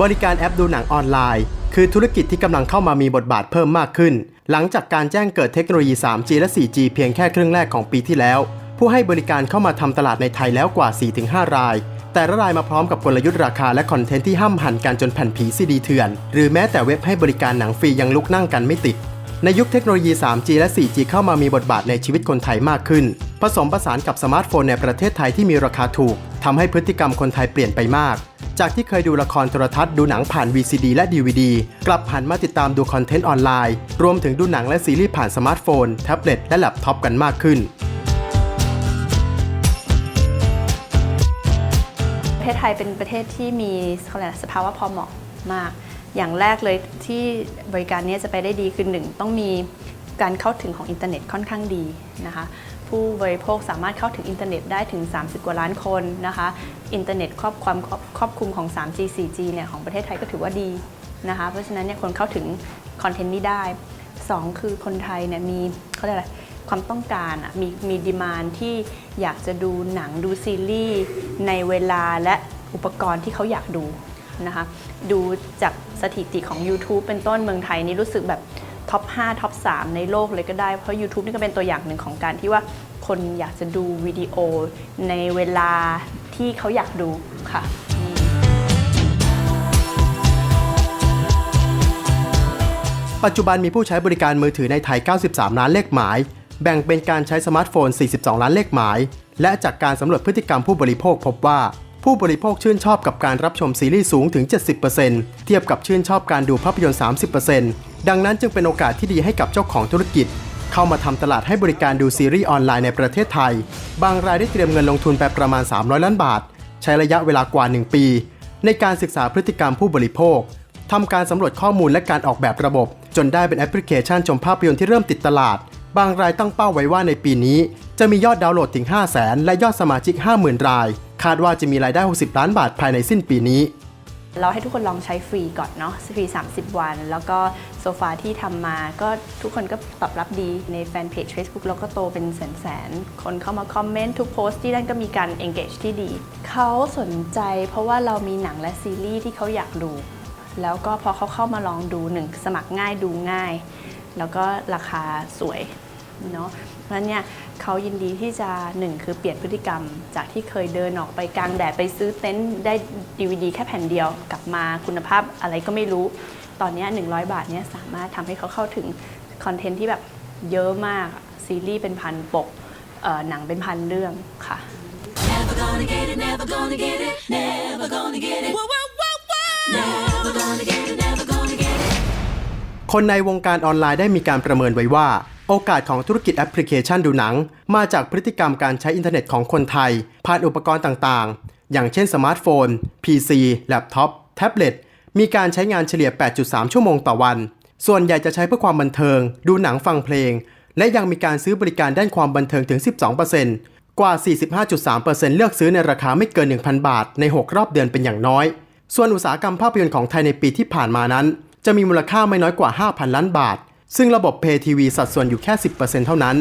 บริการแอปดูหนังออนไลน์ คือธุรกิจที่กำลังเข้ามามีบทบาทเพิ่มมากขึ้น หลังจากการแจ้งเกิดเทคโนโลยี 3G และ 4G เพียงแค่ครึ่งแรกของปีที่แล้ว ผู้ให้บริการเข้ามาทำตลาดในไทยแล้วกว่า 4-5 ราย แต่ละรายมาพร้อมกับกลยุทธ์ราคาและคอนเทนต์ที่ห้ามหันกันจนแผ่นผีซีดีเถื่อน หรือแม้แต่เว็บให้บริการหนังฟรียังลุกนั่งกันไม่ติด ในยุคเทคโนโลยี 3G และ 4G เข้ามามีบทบาทในชีวิตคนไทยมากขึ้น ผสมผสานกับสมาร์ทโฟนในประเทศไทยที่มีราคาถูกทำให้พฤติกรรมคนไทยเปลี่ยนไปมาก จากที่เคยดูละครโทรทัศน์ดูหนังผ่าน VCD และ DVD กลับหันมาติดตามดูคอนเทนต์ออนไลน์ รวมถึงดูหนังและซีรีส์ผ่านสมาร์ทโฟน แท็บเล็ตและแล็ปท็อปกันมากขึ้นประเทศไทยเป็นประเทศที่มีอะไรสภาวะพอเหมาะมาก อย่างแรกเลยที่บริการนี้จะไปได้ดีคือหนึ่งต้องมีการเข้าถึงของอินเทอร์เน็ตค่อนข้างดีนะคะผู้บริโภคสามารถเข้าถึงอินเทอร์เน็ตได้ถึง 30 กว่าล้านคนนะคะอินเทอร์เน็ตครอบความครอบครอบคลุมของ 3G 4G เนี่ยของประเทศไทยก็ถือว่าดีนะคะเพราะฉะนั้นเนี่ยคนเข้าถึงคอนเทนต์นี้ได้สองคือคนไทยเนี่ยมีเขาเรียกอะไรความต้องการอะมีมีดีมานที่อยากจะดูหนังดูซีรีส์ในเวลาและอุปกรณ์ที่เขาอยากดู นะคะ ดูจากสถิติของ YouTube เป็นต้นเมืองไทยนี่รู้สึกแบบท็อป 5 ท็อป 3 ในโลกเลยก็ได้ เพราะ YouTube นี่ก็เป็นตัวอย่างหนึ่งของการที่ว่าคนอยากจะดูวิดีโอในเวลาที่เขาอยากดูค่ะปัจจุบันมีผู้ใช้บริการมือถือในไทย 93 ล้านเลขหมาย แบ่งเป็นการใช้สมาร์ทโฟน 42 ล้านเลขหมาย และจากการสำรวจพฤติกรรมผู้บริโภคพบว่า ผู้บริโภคชื่นชอบกับการรับชมซีรีส์สูงถึง 70%เทียบกับชื่นชอบการดูภาพยนตร์ 30%ดังนั้นจึงเป็นโอกาสที่ดีให้กับเจ้าของธุรกิจ เข้ามาทำตลาดให้บริการดูซีรีส์ออนไลน์ในประเทศไทย บางรายได้เตรียมเงินลงทุนไปประมาณ 300 ล้านบาท ใช้ระยะเวลากว่า 1 ปี ในการศึกษาพฤติกรรมผู้บริโภคทำการสำรวจข้อมูลและการออกแบบระบบ จนได้เป็นแอปพลิเคชันชมภาพยนตร์ที่เริ่มติดตลาด บางรายตั้งเป้าไว้ว่าในปีนี้ จะมียอดดาวน์โหลดถึง 5 0 0 0 0 0 และยอดสมาชิก 50,000 ราย คาดว่าจะมีรายได้ 60 ล้านบาทภายในสิ้นปีนี้ เราให้ทุกคนลองใช้ฟรีก่อนเนาะฟรี 30 วัน แล้วก็โซฟาที่ทำมาก็ทุกคนก็ตอบรับดีในแฟนเพจ Facebook เราก็โตเป็นแสนๆ คนเข้ามาคอมเมนต์ทุกโพสต์ที่นั่นก็มีการ engage ที่ดี เขาสนใจเพราะว่าเรามีหนังและซีรีส์ที่เขาอยากดู แล้วก็พอเขาเข้ามาลองดูหนึ่งสมัครง่ายดูง่าย แล้วก็ราคาสวย เนาะเพราะฉะนั้นเนี่ยเขายินดีที่จะหนึ่งคือเปลี่ยนพฤติกรรม จากที่เคยเดินออกไปกลางแดดไปซื้อเต็นท์ได้ดีวดีแค่แผ่นเดียวกลับมาคุณภาพอะไรก็ไม่รู้ ตอนเนี้ย100 บาทเนี่ยสามารถทำให้เขาเข้าถึงคอนเทนต์ที่แบบเยอะมากซีรีส์เป็นพันปกเอ่อหนังเป็นพันเรื่องค่ะ Never gonna get it, never gonna get it, never gonna get it. Whoa, whoa, whoa, whoa. Never gonna get it, never gonna get it. คนในวงการออนไลน์ได้มีการประเมินไว้ว่า โอกาสของธุรกิจแอปพลิเคชันดูหนัง มาจากพฤติกรรมการใช้อินเทอร์เน็ตของคนไทย ผ่านอุปกรณ์ต่างๆ อย่างเช่นสมาร์ทโฟน PC แล็ปท็อป แท็บเล็ต มีการใช้งานเฉลี่ย 8.3 ชั่วโมงต่อวัน ส่วนใหญ่จะใช้เพื่อความบันเทิง ดูหนังฟังเพลง และยังมีการซื้อบริการด้านความบันเทิงถึง 12%กว่า 45.3%เลือกซื้อในราคาไม่เกิน 1,000 บาท ใน 6 รอบเดือนเป็นอย่างน้อย ส่วนอุตสาหกรรมภาพยนตร์ของไทยในปีที่ผ่านมานั้น จะมีมูลค่าไม่น้อยกว่า 5,000 ล้านบาท ซึ่งระบบ Pay TV สัดส่วนอยู่แค่ 10%เท่านั้น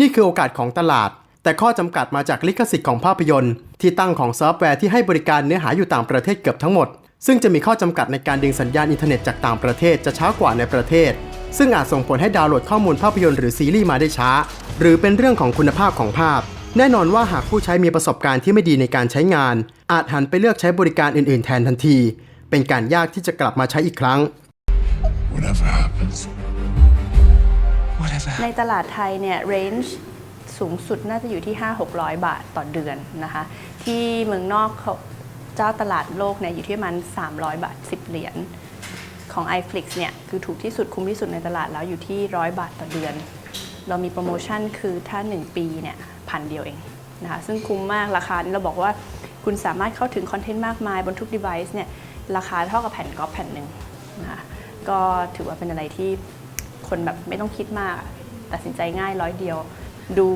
นี่คือโอกาสของตลาด แต่ข้อจำกัดมาจากลิขสิทธิ์ของภาพยนตร์ ที่ตั้งของซอฟต์แวร์ที่ให้บริการเนื้อหาอยู่ต่างประเทศเกือบทั้งหมด ซึ่งจะมีข้อจำกัดในการดึงสัญญาณอินเทอร์เน็ตจากต่างประเทศจะช้ากว่าในประเทศ ซึ่งอาจส่งผลให้ดาวน์โหลดข้อมูลภาพยนตร์หรือซีรีส์มาได้ช้า หรือเป็นเรื่องของคุณภาพของภาพ แน่นอนว่าหากผู้ใช้มีประสบการณ์ที่ไม่ดีในการใช้งาน อาจหันไปเลือกใช้บริการอื่น ๆ แทนทันที เป็นการยากที่จะกลับมาใช้อีกครั้ง Whatever happens. ในตลาดไทยเนี่ย range สูงสุดน่าจะอยู่ที่ 5-600 บาทต่อเดือนนะคะ ที่เมืองนอกเขาเจ้าตลาดโลกเนี่ยอยู่ที่ประมัน300 บาท 10 เหรียญของ iFlix เนี่ยคือถูกที่สุดคุ้มที่สุดในตลาดแล้วอยู่ที่ 100 บาทต่อเดือน เรามีโปรโมชั่นคือถ้า 1 ปีเนี่ยพันเดียวเองนะคะซึ่งคุ้มมากราคานี้เราบอกว่าคุณสามารถเข้าถึงคอนเทนต์มากมายบนทุก device เนี่ยราคาเท่ากับแผ่นกอล์ฟแผ่นหนึ่งนะคะก็ถือว่าเป็นอะไรที่คนแบบไม่ต้องคิดมาก ตัดสินใจง่ายร้อยเดียว ดู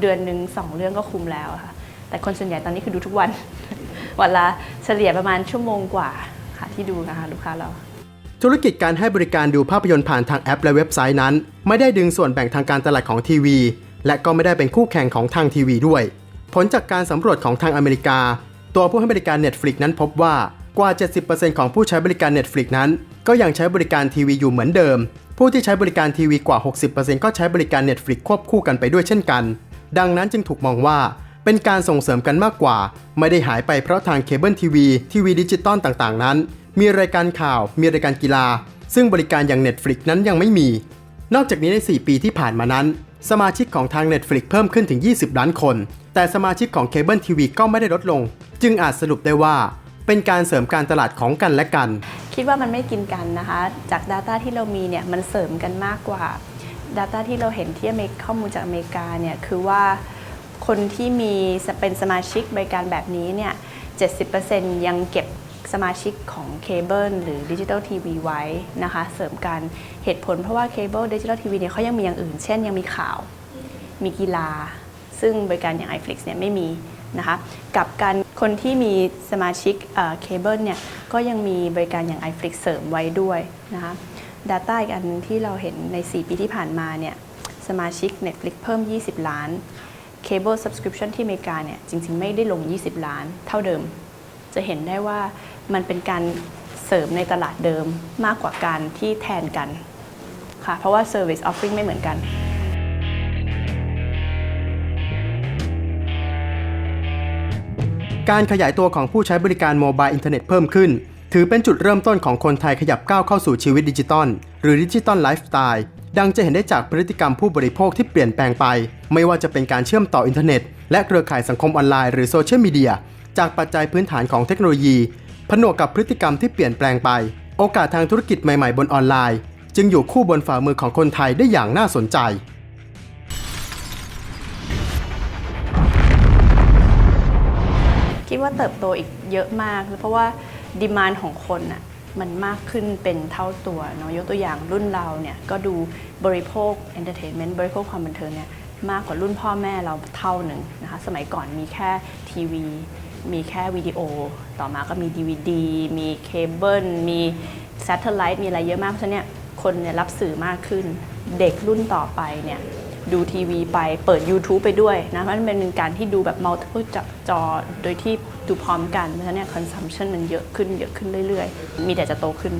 เดือนหนึ่งสองเรื่องก็คุ้มแล้วค่ะแต่คนส่วนใหญ่ตอนนี้คือดูทุกวัน วันละเฉลี่ยประมาณชั่วโมงกว่าค่ะที่ดูนะคะลูกค้าเรา ธุรกิจการให้บริการดูภาพยนตร์ผ่านทางแอปและเว็บไซต์นั้น ไม่ได้ดึงส่วนแบ่งทางการตลาดของทีวี และก็ไม่ได้เป็นคู่แข่งของทางทีวีด้วย ผลจากการสำรวจของทางอเมริกา ตัวผู้ให้บริการ Netflix นั้นพบว่ากว่า 70%ของผู้ใช้บริการ Netflix นั้น ก็ยังใช้บริการทีวีอยู่เหมือนเดิม ผู้ที่ใช้บริการทีวีกว่า 60%ก็ใช้บริการ Netflix ควบคู่กันไปด้วยเช่นกัน ดังนั้นจึงถูกมองว่าเป็นการส่งเสริมกันมากกว่า ไม่ได้หายไปเพราะทางเคเบิลทีวีทีวีดิจิตอลต่างๆ นั้น มีรายการข่าว มีรายการกีฬา ซึ่งบริการอย่าง Netflix นั้นยังไม่มี นอกจากนี้ใน 4 ปีที่ผ่านมานั้น สมาชิกของทาง Netflix เพิ่มขึ้นถึง 20 ล้านคน แต่สมาชิกของเคเบิลทีวีก็ไม่ได้ลดลง จึงอาจสรุปได้ว่า เป็นการเสริมการตลาดของกันและกัน คิดว่ามันไม่กินกันนะคะ จาก Data ที่เรามีเนี่ยมันเสริมกันมากกว่า Data ที่เราเห็นที่อเมริกข้อมูลจากอเมริกาเนี่ยคือว่าคนที่มีเป็นสมาชิกบริการแบบนี้เนี่ย 70%ยังเก็บสมาชิกของเคเบิลหรือดิจิ t a ลทีวีไว้นะคะ เสริมกันเหตุผลเพราะว่าเคเบิลดิจิ t a ลทีวีเนี่ยเขายังมีอย่างอื่น เช่นยังมีข่าว มีกีฬา ซึ่งบริการอย่าง iFlix เนี่ยไม่มี นะคะกับการคนที่มีสมาชิกเคเบิลเนี่ยก็ยังมีบริการอย่าง iFlix เสริมไว้ด้วยนะคะ Data อีกอันที่เราเห็นใน 4 ปีที่ผ่านมาเนี่ยสมาชิก Netflix เพิ่ม 20 ล้าน Cable Subscription ที่อเมริกาเนี่ยจริง ๆ ไม่ได้ลง 20 ล้านเท่าเดิม จะเห็นได้ว่ามันเป็นการเสริมในตลาดเดิมมากกว่าการที่แทนกันค่ะเพราะว่า Service Offering ไม่เหมือนกัน การขยายตัวของผู้ใช้บริการโมบายอินเทอร์เน็ตเพิ่มขึ้น ถือเป็นจุดเริ่มต้นของคนไทยขยับก้าวเข้าสู่ชีวิตดิจิตอลหรือดิจิตอลไลฟ์สไตล์ดังจะเห็นได้จากพฤติกรรมผู้บริโภคที่เปลี่ยนแปลงไป ไม่ว่าจะเป็นการเชื่อมต่ออินเทอร์เน็ต และเครือข่ายสังคมออนไลน์หรือโซเชียลมีเดียจากปัจจัยพื้นฐานของเทคโนโลยี ผนวกกับพฤติกรรมที่เปลี่ยนแปลงไป โอกาสทางธุรกิจใหม่ๆ บนออนไลน์ จึงอยู่คู่บนฝ่ามือของคนไทยได้อย่างน่าสนใจ ว่าเติบโตอีกเยอะมาก เพราะว่าดีมานของคนน่ะมันมากขึ้นเป็นเท่าตัวเนาะยกตัวอย่างรุ่นเราเนี่ยก็ดูบริโภคเอนเตอร์เทนเมนต์บริโภคความบันเทิงเนี่ยมากกว่ารุ่นพ่อแม่เราเท่าหนึ่งนะคะสมัยก่อนมีแค่ทีวี มีแค่วิดีโอ ต่อมาก็มี DVD มีเคเบิลมีแซตเทอร์ไลท์มีอะไรเยอะมากเพราะฉะนั้นคนเนี่ยรับสื่อมากขึ้น เด็กรุ่นต่อไปเนี่ย ดูทีวีไปเปิด YouTube ไปด้วยนะเพราะมันเป็นการที่ดูแบบ multiple จจอโดยที่ดูพร้อมกันเพราะฉะนั้นเนี่ย consumption มันเยอะขึ้นเยอะขึ้นเรื่อยๆ มีแต่จะโตขึ้น